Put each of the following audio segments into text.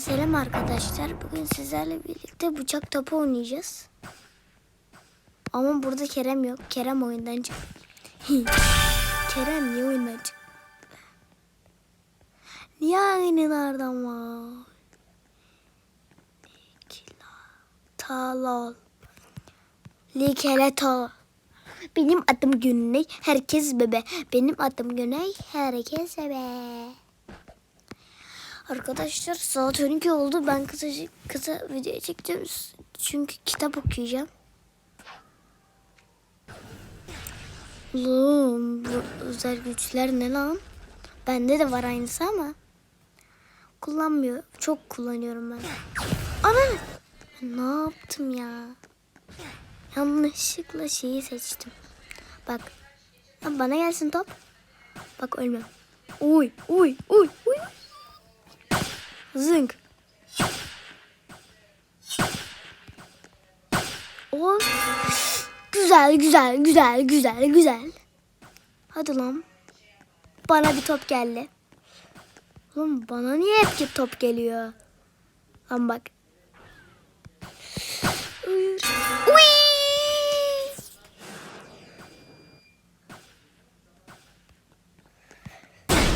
selam arkadaşlar. Bugün sizlerle birlikte bıçak topu oynayacağız. Ama burada Kerem yok. Kerem oyundan. Kerem niye oyundan? Niye aynılardan var? Talal. Likeleto. Benim adım Güney, herkes bebe. Benim adım Güney, herkes bebe. Arkadaşlar saat 12 oldu. Ben kısa, kısa video çekeceğim. Çünkü kitap okuyacağım. Oğlum bu özel güçler ne lan? Bende de var aynısı ama. Kullanmıyor. Çok kullanıyorum ben. Ana! Ne yaptım ya? Yanlışlıkla şeyi seçtim. Bak. Bana gelsin top. Bak ölmem. Uy, uy, uy, uy. Zınk. O güzel güzel güzel güzel güzel. Hadi lan. Bana bir top geldi. Oğlum bana niye hep ki top geliyor? Lan bak. Uy.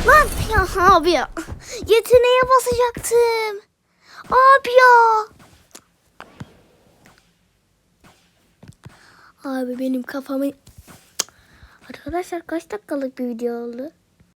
Lan ya abi ya. Yeteneğe basacaktım. Abi ya. Abi benim kafamı... Arkadaşlar kaç dakikalık bir video oldu?